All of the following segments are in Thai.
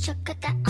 chuck at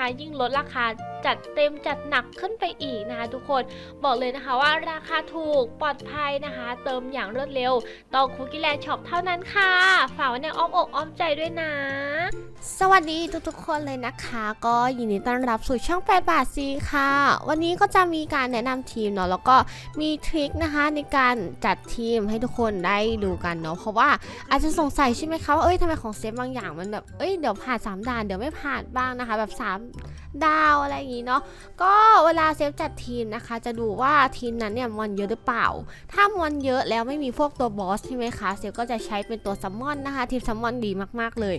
ะยิ่งลดราคา จัดเต็มจัดหนักขึ้นไปอีกนะคะทุกคนบอกเลยนะคะว่าราคาถูกปลอดภัยนะคะ เติมอย่างรวดเร็วต้องคุกกี้แลนด์ช็อปเท่านั้นค่ะฝากไว้ในอ้อมอกอ้อมใจด้วยนะ สวัสดีทุกๆคนเลยนะคะ ก็ยินดีต้อนรับสู่ช่อง8บาทซีค่ะ วันนี้ก็จะมีการแนะนำทีมเนาะแล้วก็มีทริคนะคะในการจัดทีมให้ทุกคนได้ดูกันเนาะเพราะว่าอาจจะสงสัยใช่ไหมคะว่าเอ้ยทำไมของเซฟบางอย่างมันแบบเอ้ยเดี๋ยวผ่านสามด่านเดี๋ยวไม่ผ่านบ้างนะคะ แบบสาม ดาวอะไรอย่างนี้เนาะก็เวลาเซฟจัดทีมนะคะ จะดูว่าทีมนั้นเนี่ยมอนเยอะหรือเปล่า ถ้ามอนเยอะแล้วไม่มีพวกตัวบอสใช่ไหมคะเซฟก็จะใช้เป็นตัวซัมมอนนะคะ ทีมซัมมอนดีมากๆเลย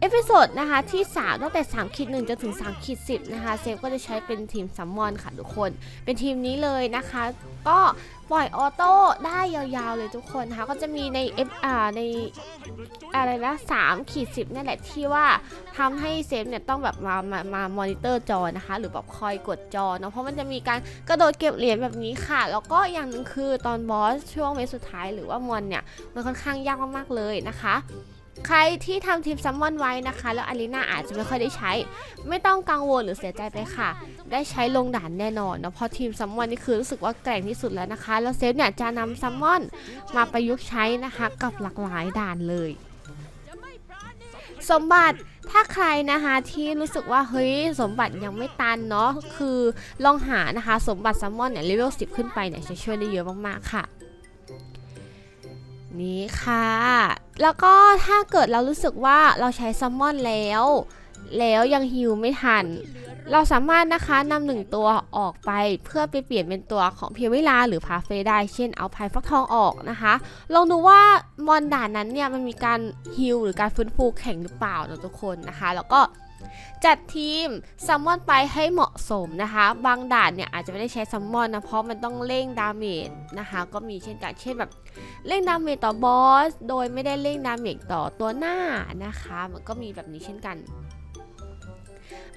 เอพิโซดนะคะที่ 3 ตั้งแต่3ขีด1จนถึง3ขีด10นะคะเซฟก็จะใช้เป็นทีมซัมมอนค่ะทุกคน เป็นทีมนี้เลยนะคะ ก็ปล่อยออโต้ได้ยาวๆเลยทุกคนนะคะก็จะมีใน F อ่าในอะไรนะ3ขีด10นั่นแหละที่ว่าทำให้เซฟเนี่ยต้องแบบมามามามอนิเตอร์จอนะคะ หรือแบบคอยกดจอเนาะเพราะมันจะมีการกระโดดเก็บเหรียญแบบนี้ค่ะ แล้วก็อย่างหนึ่งคือตอนบอสช่วงเวฟสุดท้ายหรือว่ามอนเนี่ยมันค่อนข้างยากมากๆเลยนะคะ ใครที่ทำทีมซัมมอนไว้นะคะ แล้วอารีนาอาจจะไม่ค่อยได้ใช้ ไม่ต้องกังวลหรือเสียใจไปค่ะ ได้ใช้ลงด่านแน่นอนเนาะเพราะทีมซัมมอนนี่คือรู้สึกว่าแกร่งที่สุดแล้วนะคะ แล้วเซฟเนี่ยจะนำซัมมอนมาประยุกต์ใช้นะคะ กับหลากหลายด่านเลยสมบัติถ้าใครนะคะที่รู้สึกว่าเฮ้ยสมบัติยังไม่ตันเนาะคือลองหานะคะ สมบัติซัมมอนเนี่ยเลเวล10 ขึ้นไปเนี่ยจะช่วยได้เยอะมากๆค่ะ นี่ค่ะ แล้วก็ถ้าเกิดเรารู้สึกว่าเราใช้ซัมมอนแล้ว แล้วยังฮิวไม่ทัน เราสามารถนะคะนำหนึ่งตัวออกไปเพื่อไปเปลี่ยนเป็นตัวของเพียวเวลาหรือพาเฟได้เช่นเอาพายฟักทองออกนะคะ ลองดูว่ามอนด่านนั้นเนี่ยมันมีการฮิวหรือการฟื้นฟูแข็งหรือเปล่านะทุกคนนะคะ แล้วก็ จัดทีมซัมมอนไปให้เหมาะสมนะคะ บางด่านเนี่ยอาจจะไม่ได้ใช้ซัมมอนนะเพราะมันต้องเร่งดาเมจนะคะ ก็มีเช่นกันเช่นแบบเร่งดาเมจต่อบอส โดยไม่ได้เร่งดาเมจต่อตัวหน้านะคะ มันก็มีแบบนี้เช่นกัน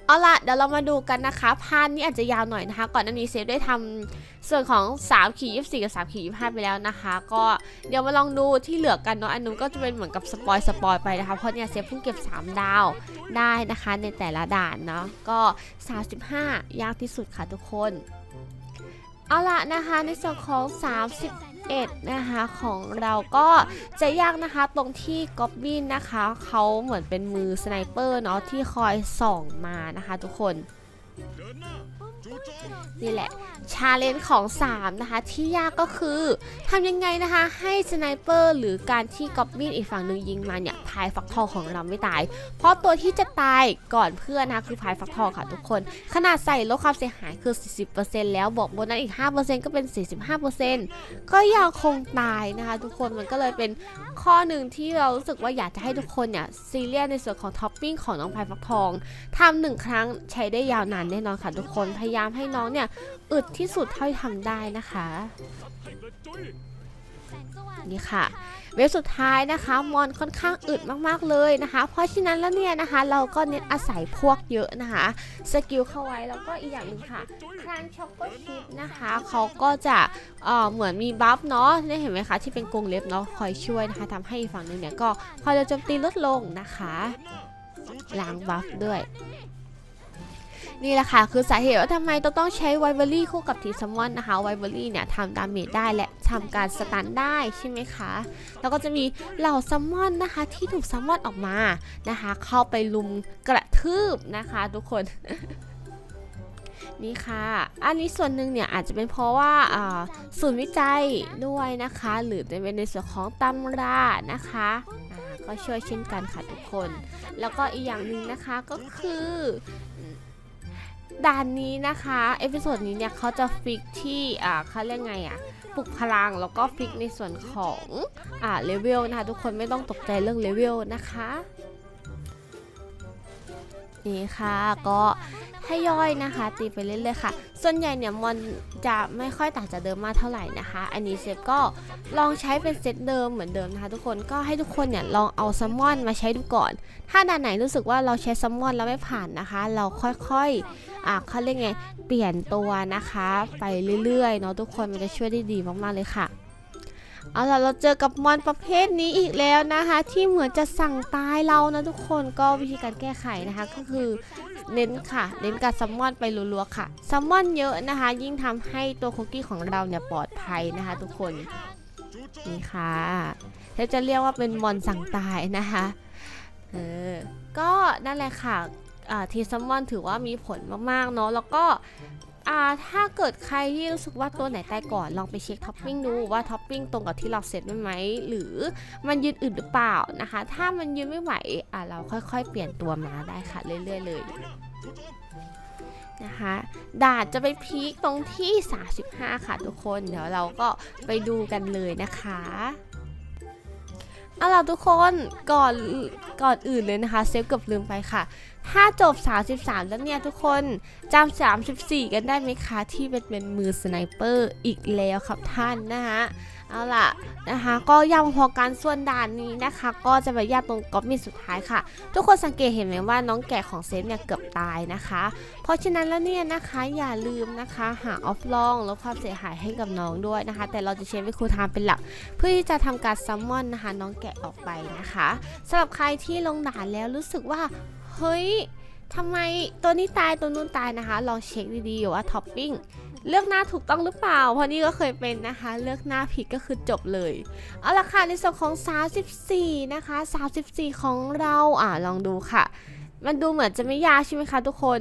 เอาละเดี๋ยวเรามาดูกันนะคะพานนี้อาจจะยาวหน่อยนะคะ ก่อนหน้านี้เซฟได้ทำส่วนของ3ขีด24กับ3ขีด25ไปแล้วนะคะ ก็เดี๋ยวมาลองดูที่เหลือกันเนาะอันนู้นก็จะเป็นเหมือนกับสปอยสปอยไปนะคะ เพราะเนี่ยเซฟเพิ่งเก็บ 3 ดาวได้นะคะ ในแต่ละด่านเนาะก็ 35 ยากที่สุดค่ะทุกคน เอาล่ะนะคะในส่วนของ 31 นะคะของเราก็จะยากนะคะตรงที่ก๊อบบินนะคะเขาเหมือนเป็นมือสไนเปอร์เนาะที่คอยส่องมานะคะทุกคน นี่แหละ ชาเลนจ์ของ 3 นะคะ ที่ยากก็คือทำยังไงนะคะ ให้สไนเปอร์หรือการที่ก๊อบบินอีกฝั่งหนึ่งยิงมาเนี่ยพายฟักทองของเราไม่ตาย เพราะตัวที่จะตายก่อนเพื่อนนะคะคือพายฟักทองค่ะทุกคน ขนาดใส่ลดความเสียหายคือ 40%แล้วบอกบนนั้นอีก 5%ก็เป็น 45%ก็ยังคงตายนะคะ ทุกคนมันก็เลยเป็นข้อหนึ่งที่เรารู้สึกว่าอยากจะให้ทุกคนเนี่ยซีเรียสในส่วนของท็อปปิ้งของน้องพายฟักทองทำหนึ่งครั้งใช้ได้ยาวนานแน่นอนค่ะทุกคนพยายามให้น้องเนี่ยอึดที่สุดเท่าที่ทำได้นะคะนี่ค่ะเว็บสุดท้ายนะคะมอนค่อนข้างอึดมากๆเลยนะคะ เพราะฉะนั้นแล้วเนี่ยนะคะ เราก็เน้นอาศัยพวกเยอะนะคะสกิลเข้าไว้แล้วก็อีกอย่างนึงค่ะครันช็อปเปอร์ชิปนะคะเขาก็จะเอ่อเหมือนมีบัฟเนาะนี่เห็นไหมคะที่เป็นกรงเล็บเนาะคอยช่วยนะคะทำให้ฝั่งนึงเนี่ยก็ความเร็วโจมตีลดลงนะคะล้างบัฟด้วย นี่แหละค่ะคือสาเหตุว่าทำไมต้องต้องใช้ไวเบอรี่คู่กับทีซัมมอนนะคะไวเบอรี่เนี่ยทำดาเมจได้และทำการสตันได้ใช่ไหมคะแล้วก็จะมีเหล่าซัมมอนนะคะที่ถูกซัมมอนออกมานะคะ เข้าไปลุมกระทืบนะคะ ทุกคนนี่ค่ะ อันนี้ส่วนหนึ่งเนี่ยอาจจะเป็นเพราะว่าศูนย์วิจัยด้วยนะคะ หรือจะเป็นในส่วนของตำรานะคะก็ช่วยเช่นกันค่ะทุกคน แล้วก็อีกอย่างหนึ่งนะคะก็คือ ด่านนี้นะคะ เอพิโซดนี้เนี่ยเขาจะฟิกที่อ่าเขาเรียกไงอะปลุกพลังแล้วก็ฟิกในส่วนของอ่าเลเวลนะคะ ทุกคนไม่ต้องตกใจเรื่องเลเวลนะคะ นี่ค่ะก็ ย่อยนะคะ ตีไปเรื่อยๆค่ะ ส่วนใหญ่เนี่ยมอนจะไม่ค่อยต่างจากเดิมมากเท่าไหร่นะคะ อันนี้เซฟก็ลองใช้เป็นเซตเดิมเหมือนเดิมนะคะ ทุกคนก็ให้ทุกคนเนี่ยลองเอาซัมมอนมาใช้ดูก่อน ถ้าด่านไหนรู้สึกว่าเราใช้ซัมมอนแล้วไม่ผ่านนะคะ เราค่อยๆอ่าเขาเรียกไงเปลี่ยนตัวนะคะ ไปเรื่อยๆเนาะทุกคนมันจะช่วยได้ดีมากๆเลยค่ะ เอาล่ะเราเจอกับมอนประเภทนี้อีกแล้วนะคะ ที่เหมือนจะสั่งตายเรานะทุกคนก็วิธีการแก้ไขนะคะ ก็คือเน้นค่ะเน้นการซัมมอนไปรัวๆค่ะซัมมอนเยอะนะคะ ยิ่งทำให้ตัวคุกกี้ของเราเนี่ยปลอดภัยนะคะ ทุกคนนี่ค่ะเทจะเรียกว่าเป็นมอนสั่งตายนะคะเออก็นั่นแหละค่ะทีซัมมอนถือว่ามีผลมากๆเนาะแล้วก็ อ่าถ้าเกิดใครที่รู้สึกว่าตัวไหนตายก่อนลองไปเช็คท็อปปิ้งดูว่าท็อปปิ้งตรงกับที่เราเซตไว้ไหมหรือมันยืนอื่นหรือเปล่านะคะ ถ้ามันยืนไม่ไหวอ่าเราค่อยๆ เปลี่ยนตัวมาได้ค่ะเรื่อยๆเลยนะคะดานจะไปพีคตรงที่ 35 ค่ะทุกคนเดี๋ยวเราก็ไปดูกันเลยนะคะเอาล่ะทุกคนก่อนก่อนอื่นเลยนะคะ เซฟเกือบลืมไปค่ะ ถ้าจบ 33 แล้วเนี่ยทุกคนจำ34 กันได้ไหมคะ ที่เป็นเป็นมือสไนเปอร์อีกแล้วครับท่านนะคะเอาล่ะนะคะก็ยากพอการส่วนด่านนี้นะคะ ก็จะไปยากตรงก๊อบมิดสุดท้ายค่ะ ทุกคนสังเกตเห็นไหมว่าน้องแกะของเซฟเนี่ยเกือบตายนะคะ เพราะฉะนั้นแล้วเนี่ยนะคะอย่าลืมนะคะหาออฟลองลดความเสียหายให้กับน้องด้วยนะคะ แต่เราจะใช้ไมโครไทม์เป็นหลัก เพื่อที่จะทำการซัมมอนนะคะน้องแกะออกไปนะคะสำหรับใครที่ลงด่านแล้วรู้สึกว่า เฮ้ยทำไมตัวนี้ตายตัวนู้นตายนะคะ ลองเช็คดีๆว่าท็อปปิ้งเลือกหน้าถูกต้องหรือเปล่า เพราะนี่ก็เคยเป็นนะคะ เลือกหน้าผิดก็คือจบเลย เอาละค่ะในส่วนของ 34 นะคะ 34 ของเราอ่าลองดูค่ะ มันดูเหมือนจะไม่ยากใช่ไหมคะทุกคน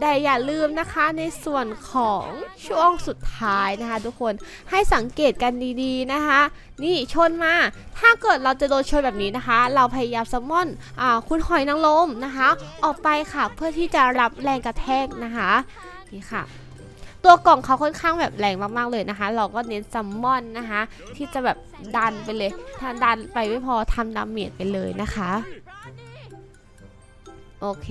แต่อย่าลืมนะคะในส่วนของช่วงสุดท้ายนะคะ ทุกคน ให้สังเกตกันดีๆนะคะ นี่ชนมา ถ้าเกิดเราจะโดนชนแบบนี้นะคะ เราพยายามซัมมอนอ่าคุณหอยนางรมนะคะ ออกไปค่ะเพื่อที่จะรับแรงกระแทกนะคะ นี่ค่ะตัวกล่องเขาค่อนข้างแบบแรงมากๆเลยนะคะ เราก็เน้นซัมมอนนะคะ ที่จะแบบดันไปเลย ถ้าดันไปไม่พอทำดาเมจไปเลยนะคะ โอเค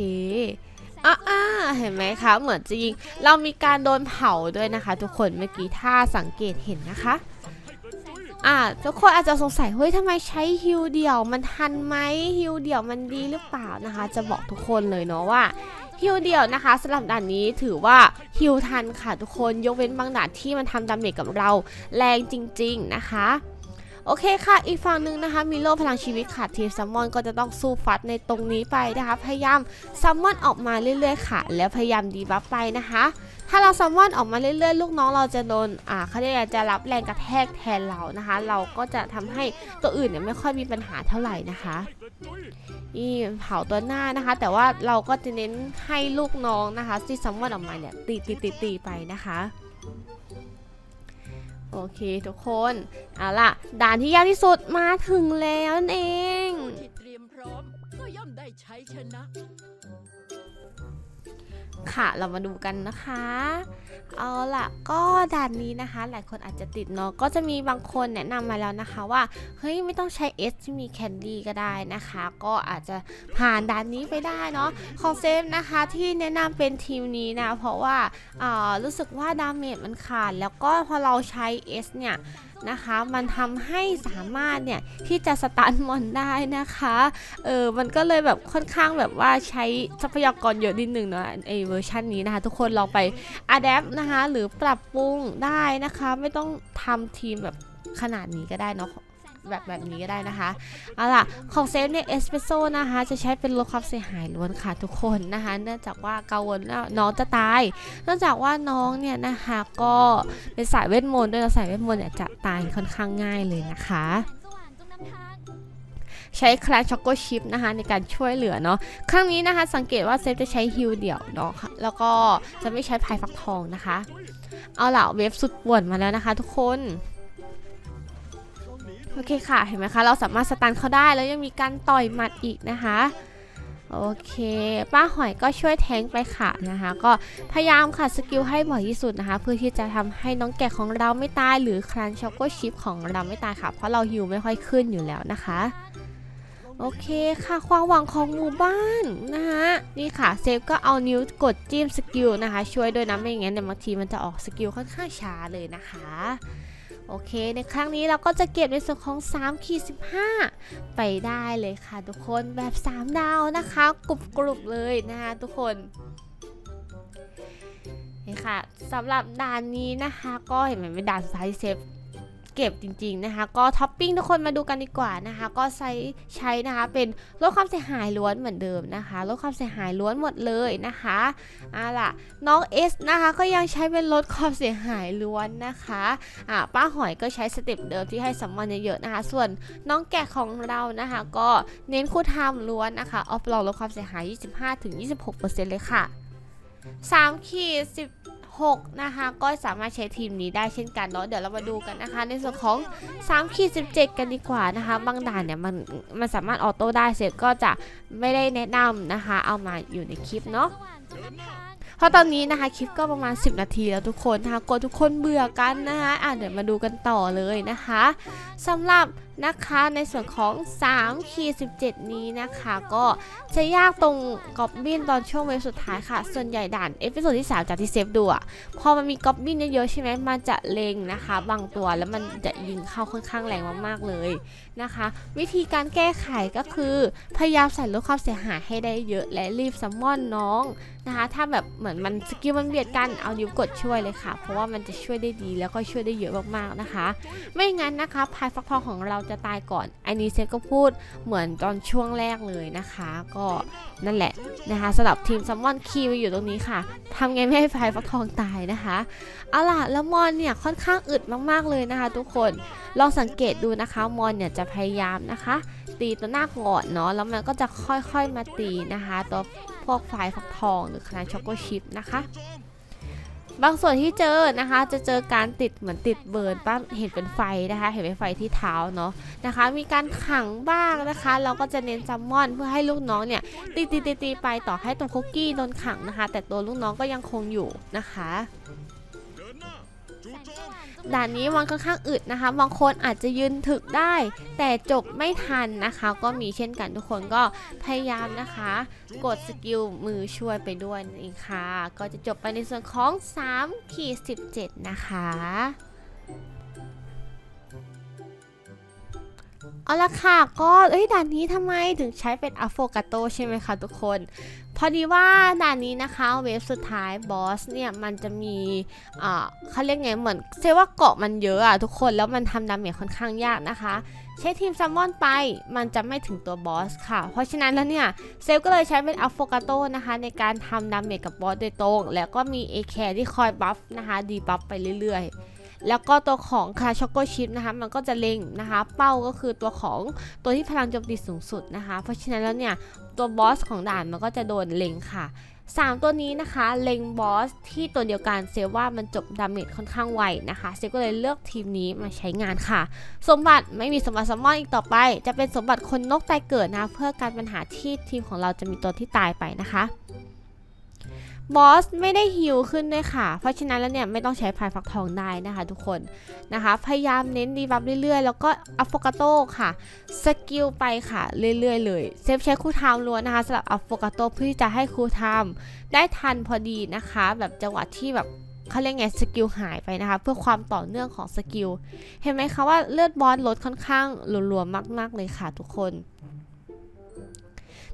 อ่าอ่าเห็นไหมคะ เหมือนจริง เรามีการโดนเผาด้วยนะคะ ทุกคน เมื่อกี้ถ้าสังเกตเห็นนะคะ อ่า ทุกคนอาจจะสงสัย เฮ้ยทำไมใช้ฮิวเดี่ยว มันทันไหมฮิวเดี่ยวมันดีหรือเปล่านะคะ จะบอกทุกคนเลยเนาะว่าฮิวเดี่ยวนะคะสำหรับด่านนี้ถือว่าฮิวทันค่ะทุกคนยกเว้นบางด่านที่มันทำดาเมจกับเราแรงจริง ๆนะคะ โอเคค่ะ อีกฝั่งหนึ่งนะคะมีโล่พลังชีวิตค่ะทีมซัมมอนก็จะต้องสู้ฟัดในตรงนี้ไปนะคะพยายามซัมมอนออกมาเรื่อยๆค่ะ แล้วพยายามดีบัฟไปนะคะ ถ้าเราซัมมอนออกมาเรื่อยๆ ลูกน้องเราจะโดนอ่าเขาเรียกจะรับแรงกระแทกแทนเรานะคะ เราก็จะทำให้ตัวอื่นเนี่ยไม่ค่อยมีปัญหาเท่าไหร่นะคะนี่เผาตัวหน้านะคะ แต่ว่าเราก็จะเน้นให้ลูกน้องนะคะที่ซัมมอนออกมาเนี่ยตีตีตีตีไปนะคะ โอเคทุกคนเอาล่ะ ด่านที่ยากที่สุดมาถึงแล้วนั่นเองที่เตรียมพร้อมก็ย่อมได้ใช้ชนะ ค่ะเรามาดูกันนะคะเอาล่ะก็ด่านนี้นะคะ หลายคนอาจจะติดเนาะก็จะมีบางคนแนะนำมาแล้วนะคะว่าเฮ้ยไม่ต้องใช้ S ที่มีแคนดี้ก็ได้นะคะ ก็อาจจะผ่านด่านนี้ไปได้เนาะของเซฟนะคะที่แนะนำเป็นทีมนี้นะ เพราะว่าอ่ารู้สึกว่าดาเมจมันขาด แล้วก็พอเราใช้ S เนี่ยนะคะมันทำให้สามารถเนี่ยที่จะสตันมอนได้นะคะเออมันก็เลยแบบค่อนข้างแบบว่าใช้ทรัพยากรเยอะนิดนึงเนาะไอเวอร์ชันนี้นะคะ ทุกคนลองไปอัดแอปนะคะ หรือปรับปรุงได้นะคะ ไม่ต้องทำทีมแบบขนาดนี้ก็ได้เนาะแบบแบบนี้ก็ได้นะคะ เอาล่ะ ของเซฟเนี่ยเอสเปรสโซ่นะคะ จะใช้เป็นลดความเสียหายล้วนค่ะทุกคนนะคะ เนื่องจากว่ากังวลว่าน้องจะตาย เนื่องจากว่าน้องเนี่ยนะคะก็เป็นสายเวทมนต์ด้วยสายเวทมนต์เนี่ยจะตายค่อนข้างง่ายเลยนะคะ ใช้คลาช็อกโกชิปนะคะในการช่วยเหลือเนาะครั้งนี้นะคะสังเกตว่าเซฟจะใช้ฮิลเดี่ยวเนาะค่ะแล้วก็จะไม่ใช้พายฟักทองนะคะ เอาล่ะเวฟสุดป่วนมาแล้วนะคะทุกคนโอเคค่ะเห็นไหมคะเราสามารถสตันเขาได้แล้วยังมีการต่อยหมัดอีกนะคะโอเค ป้าหอยก็ช่วยแทงไปค่ะนะคะ ก็พยายามค่ะสกิลให้บ่อยที่สุดนะคะ เพื่อที่จะทำให้น้องแกะของเราไม่ตายหรือครันช็อกโกชิปของเราไม่ตายค่ะ เพราะเราฮิวไม่ค่อยขึ้นอยู่แล้วนะคะ โอเคค่ะความหวังของหมู่บ้านนะคะนี่ค่ะเซฟก็เอานิ้วกดจิ้มสกิลนะคะ ช่วยด้วยนะไม่อย่างนั้นเดี๋ยบางทีมันจะออกสกิลค่อนข้างช้าเลยนะคะโอเค ในครั้งนี้เราก็จะเก็บในส่วนของ3ขีด15 ไปได้เลยค่ะ ทุกคนแบบ 3 ดาวนะคะ กรุบกรุบๆเลยนะคะทุกคนนี่ค่ะสำหรับด่านนี้นะคะ ก็เห็นไหมเป็นด่านสุดท้ายเซฟ เก็บจริงๆนะคะ ก็ท็อปปิ้งทุกคนมาดูกันดีกว่านะคะ ก็ใช้ใช้นะคะเป็นลดความเสียหายล้วนเหมือนเดิมนะคะลดความเสียหายล้วนหมดเลยนะคะเอาล่ะน้องเอสนะคะก็ยังใช้เป็นลดความเสียหายล้วนนะคะอ่าป้าหอยก็ใช้สเต็ปเดิมที่ให้สัมมอนเยอะๆนะคะ ส่วนน้องแกะของเรานะคะ ก็เน้นคู่ทำล้วนนะคะออฟลองลดความเสียหาย 25-26%เลยค่ะ3ขีด 6 นะคะ ก็สามารถใช้ทีมนี้ได้เช่นกันเนาะเดี๋ยวเรามาดูกันนะคะ ในส่วนของ3ขีด17 กันดีกว่านะคะ บางด่านเนี่ยมันมันสามารถออโต้ได้เสร็จก็จะไม่ได้แนะนำนะคะ เอามาอยู่ในคลิปเนาะ เพราะตอนนี้นะคะคลิปก็ประมาณ 10 นาทีแล้วทุกคนนะคะกลัวทุกคนเบื่อกันนะคะอะเดี๋ยวมาดูกันต่อเลยนะคะสำหรับนะคะในส่วนของ3ขีด17 นี้นะคะ ก็จะยากตรงกอบบินตอนช่วงเวฟสุดท้ายค่ะ ส่วนใหญ่ด่านเอพิโซดที่ 3 จากที่เซฟดูอะพอมันมีกอบบินเยอะๆใช่ไหมมันจะเล็งนะคะบางตัวแล้วมันจะยิงเข้าค่อนข้างแรงมากๆเลยนะคะ วิธีการแก้ไขก็คือ พยายามใส่ลดความเสียหายให้ได้เยอะและรีบซัมมอนน้อง นะคะ ถ้าแบบเหมือนมันสกิลมันเบียดกันเอานิ้วกดช่วยเลยค่ะ เพราะว่ามันจะช่วยได้ดีแล้วก็ช่วยได้เยอะมากๆนะคะ ไม่งั้นนะคะพายฟักทองของเราจะตายก่อนอันนี้เซก็พูดเหมือนตอนช่วงแรกเลยนะคะ ก็นั่นแหละนะคะสำหรับทีมซัมมอนคีย์อยู่ตรงนี้ค่ะทำไงไม่ให้พายฟักทองตายนะคะเอาล่ะแล้วมอนเนี่ยค่อนข้างอึดมากๆเลยนะคะ ทุกคนลองสังเกตดูนะคะมอนเนี่ยจะพยายามนะคะ ตีตัวหน้าก่อนเนาะแล้วมันก็จะค่อยๆมาตีนะคะ ตัว พวกฝายฟักทองหรือคณะช็อกโกชิพนะคะ บางส่วนที่เจอนะคะ จะเจอการติดเหมือนติดเบิร์นป้าเห็นเป็นไฟนะคะ เห็นเป็นไฟที่เท้าเนาะนะคะ มีการขังบ้างนะคะ เราก็จะเน้นซัมมอนเพื่อให้ลูกน้องเนี่ยตีตีตีตีไปต่อให้ตัวคุกกี้โดนขังนะคะ แต่ตัวลูกน้องก็ยังคงอยู่นะคะ ด่านนี้มันค่อนข้างอึดนะคะ บางคนอาจจะยืนถึกได้ แต่จบไม่ทันนะคะ ก็มีเช่นกันทุกคนก็พยายามนะคะ กดสกิลมือช่วยไปด้วยนั่นเองค่ะ ก็จะจบไปในส่วนของ3ขีด17 นะคะเอาละค่ะ ก็เอ้ยด่านนี้ทำไมถึงใช้เป็นอะโฟกาโตใช่ไหมคะทุกคน อดีว่าด่านนี้นะคะเวฟสุดท้ายบอสเนี่ยมันจะมีอ่าเขาเรียกไงเหมือนเซว่าเกาะมันเยอะอะทุกคนแล้วมันทำดาเมจค่อนข้างยากนะคะ ใช้ทีมซัมมอนไปมันจะไม่ถึงตัวบอสค่ะ เพราะฉะนั้นแล้วเนี่ยเซลก็เลยใช้เป็นอัฟโฟกาโตนะคะในการทำดาเมจกับบอสโดยตรง แล้วก็มีเอแคที่คอยบัฟนะคะดีบัฟไปเรื่อยๆ แล้วก็ตัวของคาช็อกโกชิปนะคะมันก็จะเล็งนะคะ เป้าก็คือตัวของตัวที่พลังโจมตีสูงสุดนะคะ เพราะฉะนั้นแล้วเนี่ยตัวบอสของด่านมันก็จะโดนเล็งค่ะ 3 ตัวนี้นะคะ เล็งบอสที่ตัวเดียวกันเซลว่ามันจบดาเมจค่อนข้างไวนะคะ เซลก็เลยเลือกทีมนี้มาใช้งานค่ะ สมบัติไม่มีสมบัติซัมมอนอีกต่อไป จะเป็นสมบัติคนนกตายเกิดนะเพื่อการปัญหาที่ทีมของเราจะมีตัวที่ตายไปนะคะ บอสไม่ได้ฮิวขึ้นด้วยค่ะ เพราะฉะนั้นแล้วเนี่ยไม่ต้องใช้พายฟักทองได้นะคะทุกคนนะคะ พยายามเน้นดีบัฟเรื่อยๆ แล้วก็อัฟโฟกาโตค่ะ สกิลไปค่ะเรื่อยๆ เลย เซฟใช้คูลไทม์ล้วนนะคะสำหรับอัฟโฟกาโตเพื่อที่จะให้คูลไทม์ได้ทันพอดีนะคะ แบบจังหวะที่แบบเขาเรียกไงสกิลหายไปนะคะ เพื่อความต่อเนื่องของสกิล เห็นไหมคะว่าเลือดบอสลดค่อนข้างรัวๆมาก ๆเลยค่ะทุกคน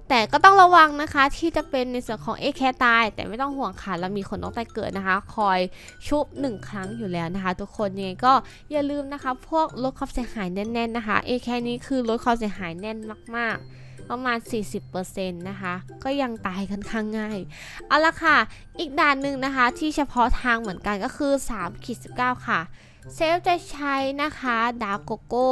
แต่ก็ต้องระวังนะคะที่จะเป็นในส่วนของเอแคตาย แต่ไม่ต้องห่วงค่ะเรามีคนต้องตายเกิดนะคะ คอยชุบหนึ่งครั้งอยู่แล้วนะคะ ทุกคนยังไงก็อย่าลืมนะคะ พวกลดความเสียหายแน่นๆนะคะเอแคนี้คือลดความเสียหายแน่นมากๆประมาณ 40%นะคะ ก็ยังตายค่อนข้างง่าย เอาละค่ะ อีกด่านหนึ่งนะคะที่เฉพาะทางเหมือนกันก็คือ3ขีด19ค่ะ เซฟจะใช้นะคะดาร์โกโก้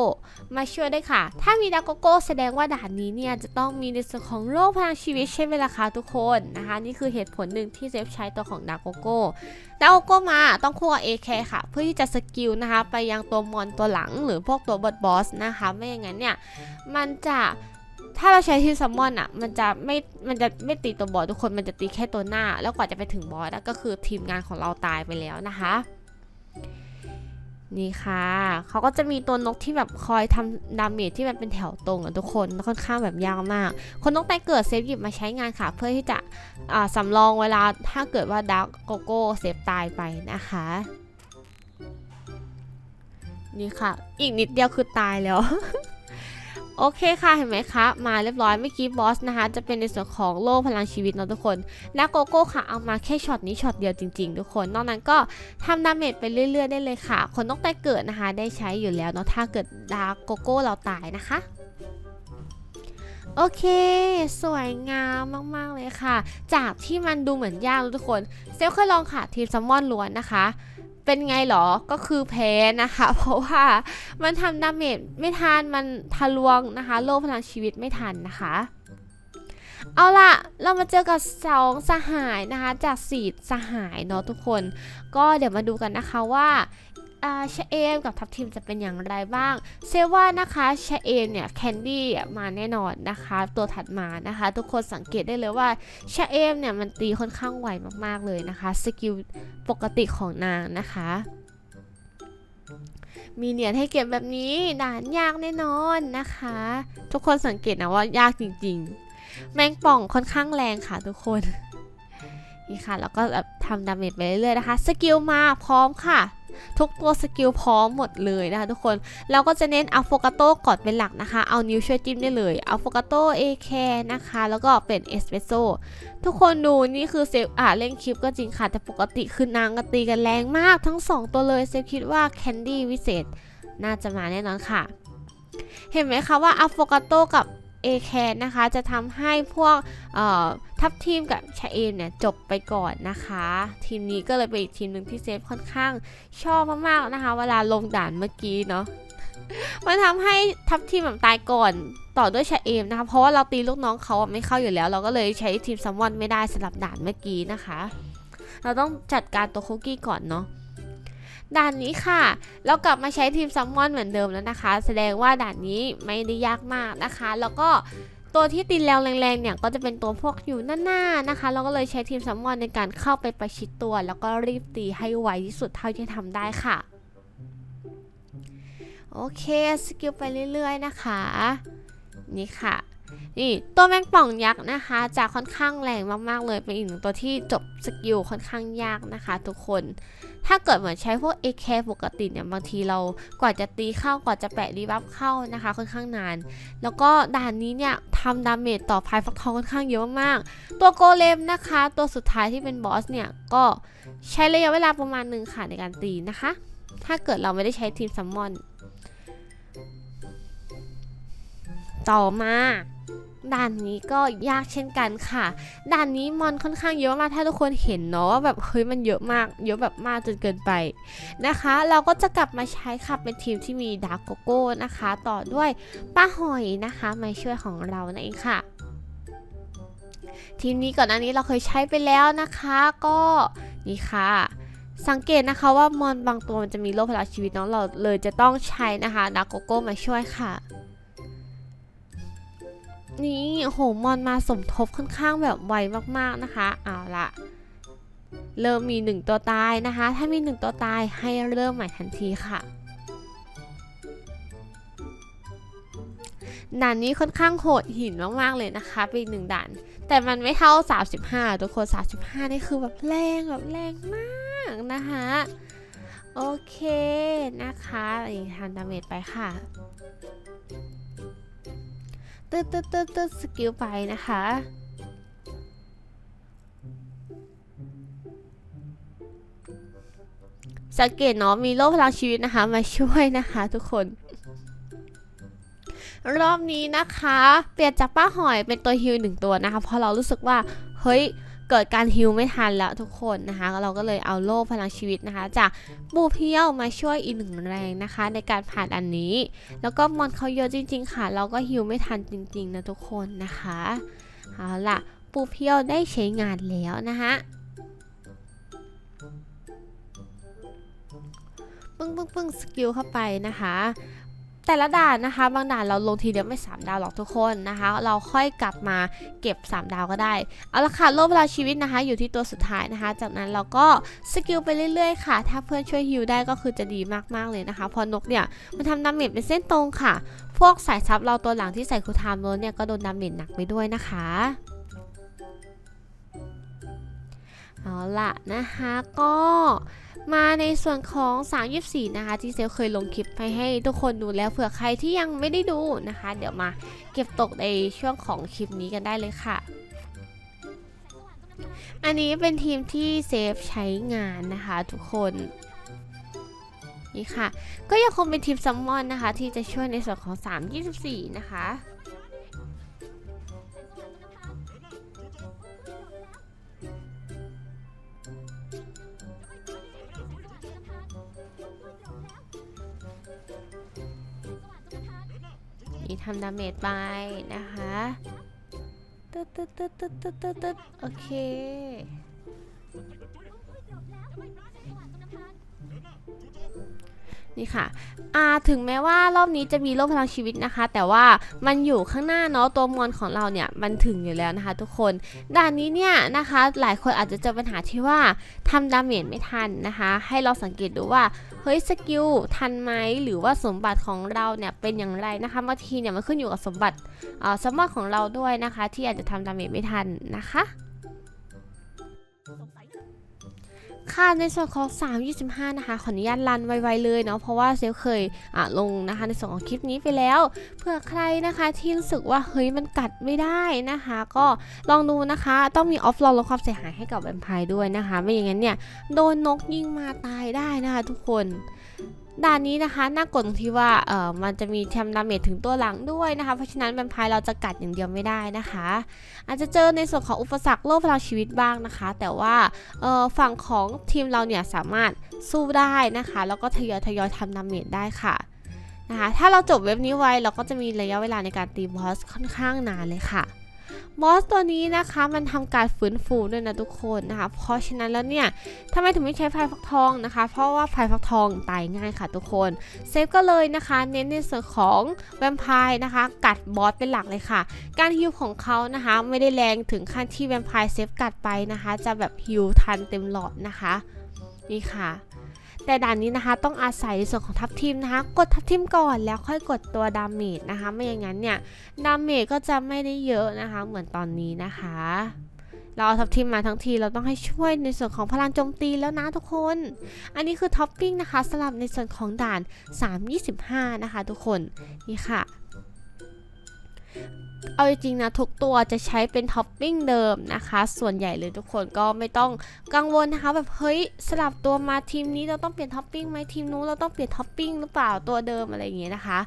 มาช่วยได้วยค่ะ ถ้ามีดาร์โกโก้แสดงว่าด่านนี้เนี่ยจะต้องมีในส่วนของโลกพลังชีวิตใช่ไหมล่ะคะทุกคนนะคะ นี่คือเหตุผลหนึ่งที่เซฟใช้ตัวของดาร์โกโก้ดาร์โกโก้มาต้องคู่กับ AK ค่ะ เพื่อที่จะสกิลนะคะไปยังตัวมอนตัวหลังหรือพวกตัวบอสบอสนะคะไม่อย่างนั้นเนี่ยมันจะถ้าเราใช้ทีมซัมมอนอะ มันจะไม่ มันจะไม่ตีตัวบอสทุกคน มันจะตีแค่ตัวหน้า แล้วกว่าจะไปถึงบอสก็คือทีมงานของเราตายไปแล้วนะคะ นี่ค่ะ เขาก็จะมีตัวนกที่แบบคอยทำดาเมจที่มันเป็นแถวตรงอะทุกคนค่อนข้างแบบยากมาก คนนกไตเกิดเซฟหยิบมาใช้งานค่ะ เพื่อที่จะอ่าสำรองเวลาถ้าเกิดว่าดักโกโก้เซฟตายไปนะคะ นี่ค่ะ อีกนิดเดียวคือตายแล้ว โอเคค่ะเห็นไหมคะมาเรียบร้อยเมื่อกี้บอสนะคะจะเป็นในส่วนของโล่พลังชีวิตเนาะทุกคนและโกโก้ค่ะเอามาแค่ช็อตนี้ช็อตเดียวจริงๆ ทุกคน นอกนั้นก็ทำดาเมจไปเรื่อยๆ ได้เลยค่ะ คนต้องแต่เกิดนะคะได้ใช้อยู่แล้วเนาะถ้าเกิดดาร์โกโก้เราตายนะคะโอเค สวยงามมาก ๆ เลยค่ะ จากที่มันดูเหมือนยากทุกคน เซลเคยลองค่ะทีมซัมมอนล้วนนะคะ เป็นไงเหรอ ก็คือแพ้นะคะ เพราะว่ามันทำดาเมจไม่ทัน มันทะลวงนะคะ โลพลังชีวิตไม่ทันนะคะ เอาล่ะ เรามาเจอกับสองสหายนะคะ จากสีสหายเนาะทุกคน ก็เดี๋ยวมาดูกันนะคะว่า ชะเอมกับทัพทีมจะเป็นอย่างไรบ้าง เซว่านะคะชะเอมเนี่ยแคนดี้มาแน่นอนนะคะ ตัวถัดมานะคะ ทุกคนสังเกตได้เลยว่าชะเอมเนี่ยมันตีค่อนข้างไวมากๆเลยนะคะสกิลปกติของนางนะคะมีเหรียญให้เก็บแบบนี้ด่านยากแน่นอนนะคะ ทุกคนสังเกตนะว่ายากจริง ๆ แมงป่องค่อนข้างแรงค่ะทุกคน นี่ค่ะแล้วก็แบบทำดาเมจไปเรื่อยๆนะคะสกิลมาพร้อมค่ะ ทุกตัวสกิลพร้อมหมดเลยนะคะทุกคนเราก็จะเน้นเอัลโฟกาโต้กอนเป็นหลักนะคะ เอานิ้วช่วยจิ้มได้เลยเอัลโฟกาโต้เอแคนะคะ แล้วก็เป็นเอสเปรสโซทุกคนดูนี่คือเซฟอ่าเล่นคลิปก็จริงค่ะ แต่ปกติคือนางก็ตีกันแรงมากทั้ง 2 ตัวเลยเซฟคิดว่าแคนดี้วิเศษน่าจะมาแน่นอนค่ะ เห็นไหมคะว่าอัลโฟกาโต้กับ เอแคนนะคะ จะทำให้พวกทัพทีมกับชาเอมเนี่ยจบไปก่อนนะคะ ทีมนี้ก็เลยเป็นอีกทีมหนึ่งที่เซฟค่อนข้างชอบมากๆนะคะ เวลาลงด่านเมื่อกี้เนาะมันทำให้ทัพทีมแบบตายก่อนต่อด้วยชาเอมนะคะ เพราะว่าเราตีลูกน้องเขาไม่เข้าอยู่แล้ว เราก็เลยใช้ทีมซัมมอนไม่ได้สำหรับด่านเมื่อกี้นะคะ เราต้องจัดการตัวคุกกี้ก่อนเนาะ ด่านนี้ค่ะ เรากลับมาใช้ทีมซัมมอนเหมือนเดิมแล้วนะคะ แสดงว่าด่านนี้ไม่ได้ยากมากนะคะ แล้วก็ตัวที่ตีแรงแรงๆเนี่ยก็จะเป็นตัวพวกอยู่หน้าๆนะคะ เราก็เลยใช้ทีมซัมมอนในการเข้าไปประชิดตัว แล้วก็รีบตีให้ไวที่สุดเท่าที่ทำได้ค่ะโอเคสกิลไปเรื่อยๆนะคะ นี่ค่ะ นี่ตัวแมงป่องยักษ์นะคะ จะค่อนข้างแรงมากๆเลยเป็นอีกหนึ่งตัวที่จบสกิลค่อนข้างยากนะคะ ทุกคน ถ้าเกิดเหมือนใช้พวก AK ปกติเนี่ยบางทีเรากว่าจะตีเข้ากว่าจะแปะรีบัฟเข้านะคะ ค่อนข้างนาน แล้วก็ด่านนี้เนี่ยทำดาเมจต่อพายฟักทองค่อนข้างเยอะมากๆตัวโกเลมนะคะ ตัวสุดท้ายที่เป็นบอสเนี่ยก็ใช้ระยะเวลาประมาณหนึ่งค่ะในการตีนะคะ ถ้าเกิดเราไม่ได้ใช้ทีมซัมมอนต่อมา ด่านนี้ก็ยากเช่นกันค่ะ ด่านนี้มอนค่อนข้างเยอะมากถ้าทุกคนเห็นเนาะว่าแบบเฮ้ยมันเยอะมาก เยอะแบบมากจนเกินไปนะคะ เราก็จะกลับมาใช้ค่ะเป็นทีมที่มีดาร์โกโก้นะคะ ต่อด้วยป้าหอยนะคะมาช่วยของเรานั่นเองค่ะ ทีมนี้ก่อนอันนี้เราเคยใช้ไปแล้วนะคะก็นี่ค่ะสังเกตนะคะว่ามอนบางตัวมันจะมีโลพลังชีวิตเนาะเราเลยจะต้องใช้นะคะดาร์โกโก้มาช่วยค่ะ นี่โอ้โหมอนมาสมทบค่อนข้างแบบไวมากๆนะคะเอาละเริ่มมีหนึ่งตัวตายนะคะ ถ้ามีหนึ่งตัวตายให้เริ่มใหม่ทันทีค่ะด่านนี้ค่อนข้างโหดหินมากๆเลยนะคะเป็นหนึ่งด่าน แต่มันไม่เท่า 35 ทุกคน 35 นี่คือแบบแรงแบบแรงมากนะคะโอเคนะคะอีกทำดาเมจไปค่ะ ตึ๊ดตึ๊ดตึ๊ดตึ๊ดสกิลไปนะคะ สังเกตเนาะมีโล่พลังชีวิตนะคะ มาช่วยนะคะทุกคน รอบนี้นะคะ เปลี่ยนจากป้าหอยเป็นตัวฮิลหนึ่งตัวนะคะ เพราะเรารู้สึกว่า เฮ้ย เกิดการฮิวไม่ทันแล้วทุกคนนะคะเราก็เลยเอาโล่พลังชีวิตนะคะ จากปูเพียวมาช่วยอีกหนึ่งแรงนะคะ ในการผ่านอันนี้ แล้วก็มอนเขาเยอะจริง ๆ ค่ะ เราก็ฮิวไม่ทันจริง ๆ นะทุกคนนะคะเอาล่ะปูเพียวได้ใช้งานแล้วนะคะปึ้งปึ้งปึ้งสกิลเข้าไปนะคะ แต่ละด่านนะคะ บางด่านเราลงทีเดียวไม่ 3 ดาวหรอกทุกคนนะคะ เราค่อยกลับมาเก็บ 3 ดาวก็ได้ เอาละค่ะโลเวลาชีวิตนะคะ อยู่ที่ตัวสุดท้ายนะคะ จากนั้นเราก็สกิลไปเรื่อยๆค่ะ ถ้าเพื่อนช่วยฮิวได้ก็คือจะดีมากๆเลยนะคะเพอนกเนี่ยมันทำดาเมจเป็นเส้นตรงค่ะ พวกสายซับเราตัวหลังที่ใส่คูลไทม์โนเนี่ยก็โดนดาเมจหนักไปด้วยนะคะ เอาละนะคะก็มาในส่วนของ 324 นะคะ ที่เซลเคยลงคลิปไปให้ทุกคนดูแล้วเผื่อใครที่ยังไม่ได้ดูนะคะ เดี๋ยวมาเก็บตกในช่วงของคลิปนี้กันได้เลยค่ะ อันนี้เป็นทีมที่เซฟใช้งานนะคะทุกคนนี่ค่ะ ก็ยังคงเป็นทีมซัมมอนนะคะ ที่จะช่วยในส่วนของ 324 นะคะ ทำดาเมจไปนะคะตึ๊ดตึ๊ดตึ๊ดตึ๊ดตึ๊ดตึ๊ดตึ๊ดโอเค นี่ค่ะอ่าถึงแม้ว่ารอบนี้จะมีโลกพลังชีวิตนะคะ แต่ว่ามันอยู่ข้างหน้าเนาะตัวมอนของเราเนี่ยมันถึงอยู่แล้วนะคะ ทุกคนด่านนี้เนี่ยนะคะ หลายคนอาจจะเจอปัญหาที่ว่าทำดาเมจไม่ทันนะคะ ให้เราสังเกตดูว่าเฮ้ยสกิลทันไหมหรือว่าสมบัติของเราเนี่ยเป็นอย่างไรนะคะบางทีเนี่ยมันขึ้นอยู่กับสมบัติอ่าสมบัติของเราด้วยนะคะ ที่อาจจะทำดาเมจไม่ทันนะคะ ค่ะในส่วนของ 325 นะคะ ขออนุญาตรันไวๆเลยเนาะเพราะว่าเซลเคยอะลงนะคะในส่วนของคลิปนี้ไปแล้วเผื่อใครนะคะที่รู้สึกว่าเฮ้ยมันกัดไม่ได้นะคะ ก็ลองดูนะคะ ต้องมีออฟลองลดความเสียหายให้กับแวมไพร์ด้วยนะคะ ไม่อย่างนั้นเนี่ยโดนนกยิงมาตายได้นะคะทุกคน ด่านนี้นะคะน่ากดตรงที่ว่าเออมันจะมีทำดาเมจถึงตัวหลังด้วยนะคะ เพราะฉะนั้นแวมไพร์เราจะกัดอย่างเดียวไม่ได้นะคะ อาจจะเจอในส่วนของอุปสรรคโลกพลังชีวิตบ้างนะคะ แต่ว่าเออฝั่งของทีมเราเนี่ยสามารถสู้ได้นะคะ แล้วก็ทยอยทยอยทำดาเมจได้ค่ะนะคะถ้าเราจบเว็บนี้ไวเราก็จะมีระยะเวลาในการตีบอสค่อนข้างนานเลยค่ะ บอสตัวนี้นะคะมันทำการฟื้นฟูด้วยนะทุกคนนะคะ เพราะฉะนั้นแล้วเนี่ยทำไมถึงไม่ใช้ไฟฟักทองนะคะ เพราะว่าไฟฟักทองตายง่ายค่ะทุกคนเซฟก็เลยนะคะเน้นในส่วนของแวมไพร์นะคะ กัดบอสเป็นหลักเลยค่ะ การฮิวของเขานะคะไม่ได้แรงถึงขั้นที่แวมไพร์เซฟกัดไปนะคะ จะแบบฮิวทันเต็มหลอดนะคะ นี่ค่ะ แต่ด่านนี้นะคะต้องอาศัยในส่วนของทับทิมนะคะ กดทับทิมก่อนแล้วค่อยกดตัวดาเมจนะคะ ไม่อย่างนั้นเนี่ยดาเมจก็จะไม่ได้เยอะนะคะ เหมือนตอนนี้นะคะ เราเอาทับทิมมาทั้งทีเราต้องให้ช่วยในส่วนของพลังโจมตีแล้วนะทุกคน อันนี้คือท็อปปิ้งนะคะสำหรับในส่วนของด่าน 325 นะคะ ทุกคนนี่ค่ะ เอาจริงๆนะทุกตัวจะใช้เป็นท็อปปิ้งเดิมนะคะ ส่วนใหญ่เลยทุกคนก็ไม่ต้องกังวลนะคะ แบบเฮ้ยสลับตัวมาทีมนี้เราต้องเปลี่ยนท็อปปิ้งไหมทีมนู้นเราต้องเปลี่ยนท็อปปิ้งหรือเปล่าตัวเดิมอะไรอย่างเงี้ยนะคะ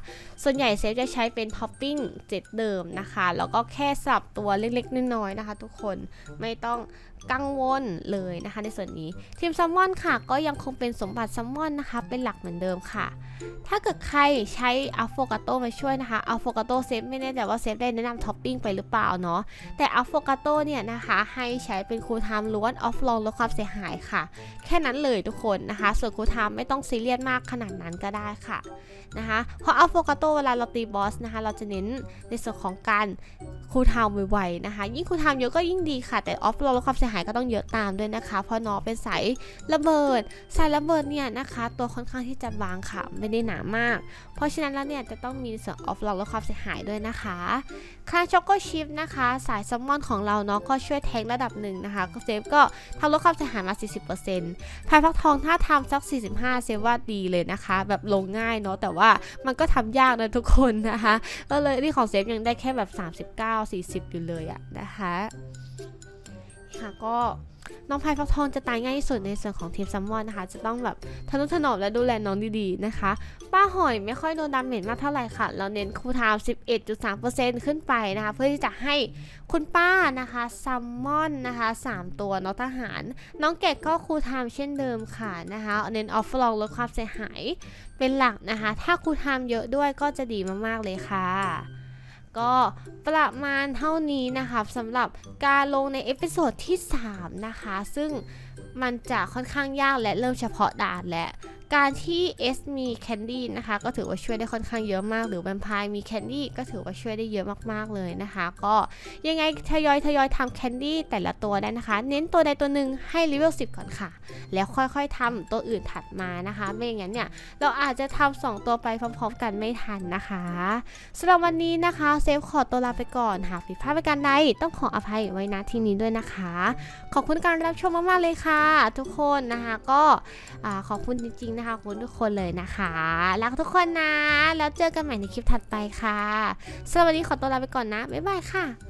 ส่วนใหญ่เซฟจะใช้เป็นท็อปปิ้งเจ็ดเดิมนะคะแล้วก็แค่สลับตัวเล็กๆน้อยๆนะคะ ทุกคนไม่ต้อง กังวลเลยนะคะในส่วนนี้ทีมซัมมอนค่ะ ก็ยังคงเป็นสมบัติซัมมอนนะคะเป็นหลักเหมือนเดิมค่ะ ถ้าเกิดใครใช้อัลโฟกาโตมาช่วยนะคะอัลโฟกาโตเซฟไม่แน่ใจว่าเซฟได้แนะนำท็อปปิ้งไปหรือเปล่าเนาะแต่อัลโฟกาโตเนี่ยนะคะให้ใช้เป็นคูลไทม์ล้วนออฟลองลดความเสียหายค่ะ แค่นั้นเลยทุกคนนะคะ ส่วนคูลไทม์ไม่ต้องซีเรียสมากขนาดนั้นก็ได้ค่ะนะคะเพราะอัลโฟกาโตเวลาเราตีบอสนะคะเราจะเน้นในส่วนของการคูลไทม์ไวๆนะคะ ยิ่งคูลไทม์เยอะก็ยิ่งดีค่ะ แต่ออฟลองลดความเสียหายก็ต้องเยอะตามด้วยนะคะ เพราะน้องเป็นสายระเบิด สายระเบิดเนี่ยนะคะ ตัวค่อนข้างที่จะบางค่ะไม่ได้หนามาก เพราะฉะนั้นแล้วเนี่ยจะต้องมีส่วนออฟล็องลดความเสียหายด้วยนะคะคาช็อกโกชิฟนะคะ สายซลมอนของเราเนาะก็ช่วยแทงระดับหนึ่งนะคะก็เซฟก็ทำลดความเสียหายมา 40%พายฟักทองถ้าทำสัก 45 เซฟว่าดีเลยนะคะ แบบลงง่ายเนาะแต่ว่ามันก็ทำยากนะทุกคนนะคะ ก็เลยนี่ของเซฟยังได้แค่แบบ 39 40 อยู่เลยอะนะคะ ค่ะ ก็น้องพายฟักทองจะตายง่ายที่สุดในส่วนของทีมซัมมอนนะคะ จะต้องแบบทนุถนอมและดูแลน้องดีๆนะคะ ป้าหอยไม่ค่อยโดนดาเมจมากเท่าไหร่ค่ะ เราเน้นคูทม์11.3%ขึ้นไปนะคะ เพื่อที่จะให้คุณป้านะคะซัมมอนนะคะ 3 ตัวน้องทหาร น้องเกดก็คูทม์เช่นเดิมค่ะนะคะ เน้นออฟฟลองลดความเสียหายเป็นหลักนะคะ ถ้าคูทม์เยอะด้วยก็จะดีมากๆเลยค่ะ ก็ประมาณเท่านี้นะคะสำหรับการลงในเอพิโซดที่ 3 นะคะ ซึ่งมันจะค่อนข้างยากและเริ่มเฉพาะด่านและ การที่ S มีแคนดี้นะคะ ก็ถือว่าช่วยได้ค่อนข้างเยอะมาก หรือแวมไพร์มีแคนดี้ก็ถือว่าช่วยได้เยอะมากๆเลยนะคะ ก็ยังไงทยอยทยอยทำแคนดี้แต่ละตัวได้นะคะ เน้นตัวใดตัวหนึ่งให้เลเวล10 ก่อนค่ะ แล้วค่อยๆทำตัวอื่นถัดมานะคะ ไม่อย่างนั้นเนี่ย เราอาจจะทำสองตัวไปพร้อมๆ กันไม่ทันนะคะสำหรับวันนี้นะคะเซฟขอตัวลาไปก่อนหากผิดพลาดประการใดต้องขออภัยไว้ณที่นี้ด้วยนะคะ ขอบคุณการรับชมมากๆเลยค่ะ ทุกคนนะคะก็อขอบคุณจริงๆนะคะคุณทุกคนเลยนะคะรักทุกคนนะ แล้วเจอกันใหม่ในคลิปถัดไปค่ะสำหรับวันนี้ขอตัวลาไปก่อนนะบ๊ายบายค่ะ